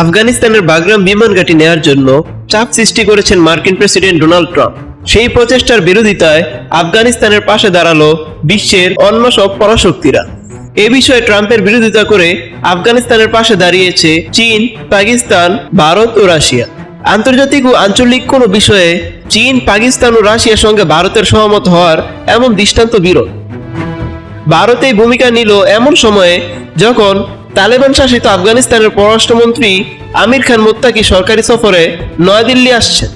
আফগানিস্তানের বাগরাম বিমান ঘাঁটি নেয়ার জন্য চাপ সৃষ্টি করেছেন মার্কিন প্রেসিডেন্ট ডোনাল্ড ট্রাম্প। সেই প্রচেষ্টার বিরোধিতায় আফগানিস্তানের পাশে দাঁড়াল বিশ্বের অন্য সব পরাশক্তিরা। এ বিষয়ে ট্রাম্পের বিরোধিতা করে আফগানিস্তানের পাশে দাঁড়িয়েছে চীন, পাকিস্তান, ভারত ও রাশিয়া। আন্তর্জাতিক ও আঞ্চলিক কোনো বিষয়ে চীন, পাকিস্তান ও রাশিয়ার সঙ্গে ভারতের সহমত হওয়ার এমন দৃষ্টান্ত বিরল। ভারত ভূমিকা নিল এমন সময়ে যখন তালেবান শাসিত আফগানিস্তানের পররাষ্ট্রমন্ত্রী আমির খান মুত্তাকি সরকারি সফরে নয়াদিল্লি আসছেন।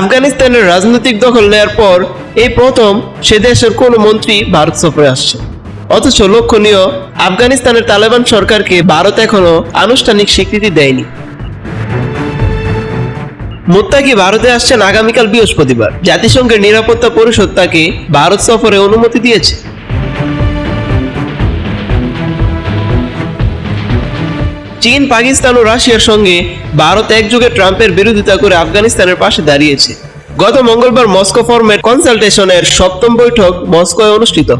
আফগানিস্তানের রাজনৈতিক দখল নেয়ার পর এই প্রথম সে দেশের কোনো মন্ত্রী ভারত সফরে আসছে অথচ লক্ষণীয়, আফগানিস্তানের তালেবান সরকারকে ভারত এখনও আনুষ্ঠানিক স্বীকৃতি দেয়নি। মুত্তাকি ভারতে আসছেন আগামীকাল বৃহস্পতিবার। জাতিসংঘের নিরাপত্তা পরিষদ তাকে ভারত সফরে অনুমতি দিয়েছে। চীন, পাকিস্তান ও রাশিয়ার সঙ্গে ভারত একযোগে ট্রাম্পের বিরোধিতা করে আফগানিস্তানের পাশে দাঁড়িয়েছে। গত মঙ্গলবার মস্কো ফরম্যাট কনসালটেশনের সপ্তম বৈঠক মস্কোয় অনুষ্ঠিত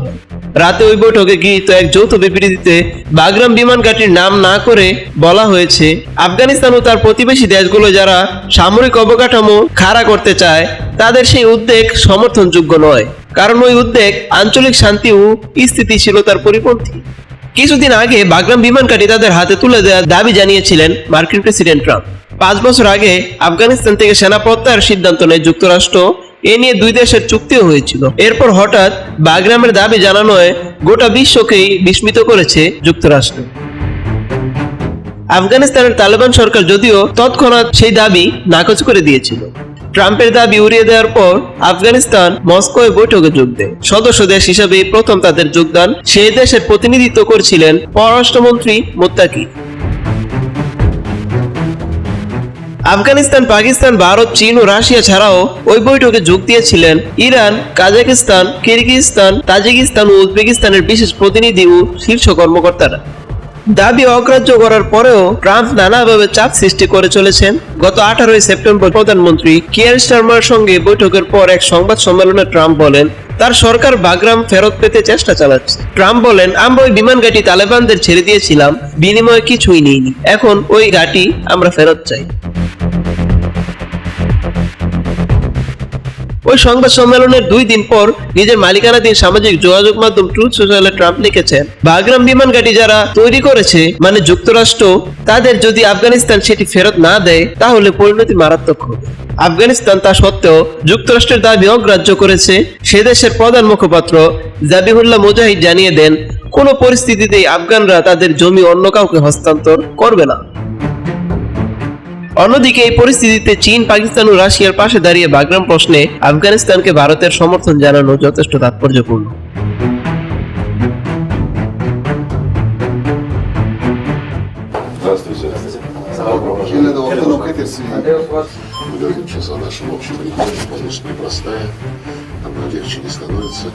রাতে ওই বৈঠকে গৃহীত এক যৌথ বিবৃতিতে বাগরাম বিমান ঘাঁটির নাম না করে বলা হয়েছে, আফগানিস্তান ও তার প্রতিবেশী দেশগুলো যারা সামরিক অবকাঠামো খাড়া করতে চায়, তাদের সেই উদ্বেগ সমর্থনযোগ্য নয়। কারণ ওই উদ্বেগ আঞ্চলিক শান্তি ও স্থিতিশীলতার পরিপন্থী। কিছুদিন আগে বাগরাম বিমান ঘাঁটি তাদের হাতে তুলে দেওয়ার দাবি জানিয়েছিলেন মার্কিন প্রেসিডেন্ট ট্রাম্প। পাঁচ বছর আগে আফগানিস্তান থেকে সেনা প্রত্যাহার সিদ্ধান্ত নেয় যুক্তরাষ্ট্র এ নিয়ে দুই দেশের চুক্তিও হয়েছিল। এরপর হঠাৎ বাগরামের দাবি জানানোয় গোটা বিশ্বকেই বিস্মিত করেছে যুক্তরাষ্ট্র। আফগানিস্তানের তালেবান সরকার যদিও তৎক্ষণাৎ সেই দাবি নাকচ করে দিয়েছিল। ট্রাম্পের দাবি উড়িয়ে দেওয়ার পর আফগানিস্তান মস্কোয় বৈঠকে যোগ দেয়। সদস্য দেশ হিসেবে প্রথম তাদের যোগদান সেই দেশের প্রতিনিধিত্ব করছিলেন পররাষ্ট্রমন্ত্রী মোত্তাকি। আফগানিস্তান, পাকিস্তান, ভারত, চীন ও রাশিয়া ছাড়াও ওই বৈঠকে যোগ দিয়েছিলেন ইরান, কাজাকিস্তান, কিরগিজস্তান, তাজিকিস্তান ও উজবেকিস্তানের বিশেষ প্রতিনিধি ও শীর্ষ কর্মকর্তারা। দাবি অগ্রাহ্য করার পরেও ট্রাম্প নানাভাবে চাপ সৃষ্টি করে চলেছেন। গত আঠারোই সেপ্টেম্বর প্রধানমন্ত্রী কিয়ার শর্মার সঙ্গে বৈঠকের পর এক সংবাদ সম্মেলনে ট্রাম্প বলেন, তার সরকার বাগরাম ফেরত পেতে চেষ্টা চালাচ্ছে। ট্রাম্প বলেন, আমরা ওই বিমান ঘাঁটি তালেবানদের ছেড়ে দিয়েছিলাম, বিনিময়ে কিছুই নেইনি। এখন ওই ঘাঁটি আমরা ফেরত চাই। ওই সংবাদ সম্মেলনের দুই দিন পর নিজের মালিকানাধীন সামাজিক যোগাযোগ মাধ্যম ট্রুথ সোশ্যালে ট্রাম্প লিখেছেন, বাগরাম বিমান ঘাঁটি যারা তৈরি করেছে মানে যুক্তরাষ্ট্র, তাদের যদি আফগানিস্তান সেটি ফেরত না দেয়, তাহলে পরিণতি মারাত্মক হবে। আফগানিস্তান তা সত্ত্বেও যুক্তরাষ্ট্রের দাবি অগ্রাহ্য করেছে, সে দেশের প্রধান মুখপাত্র জাবিহুল্লাহ মুজাহিদ জানিয়ে দেন, কোনো পরিস্থিতিতেই আফগানরা তাদের জমি অন্য কাউকে হস্তান্তর করবে না। অন্যদিকে এই পরিস্থিতিতে চীন পাকিস্তান ও রাশিয়ার পাশে দাঁড়িয়ে বাগরাম প্রশ্নে আফগানিস্তানকে ভারতের সমর্থন জানানো যথেষ্ট তাৎপর্যপূর্ণ Здравствуйте. Елена Вахтанов Хэттерси. Мы говорим сейчас о нашем общем регионе. Конечно, непростая. Она легче не становится.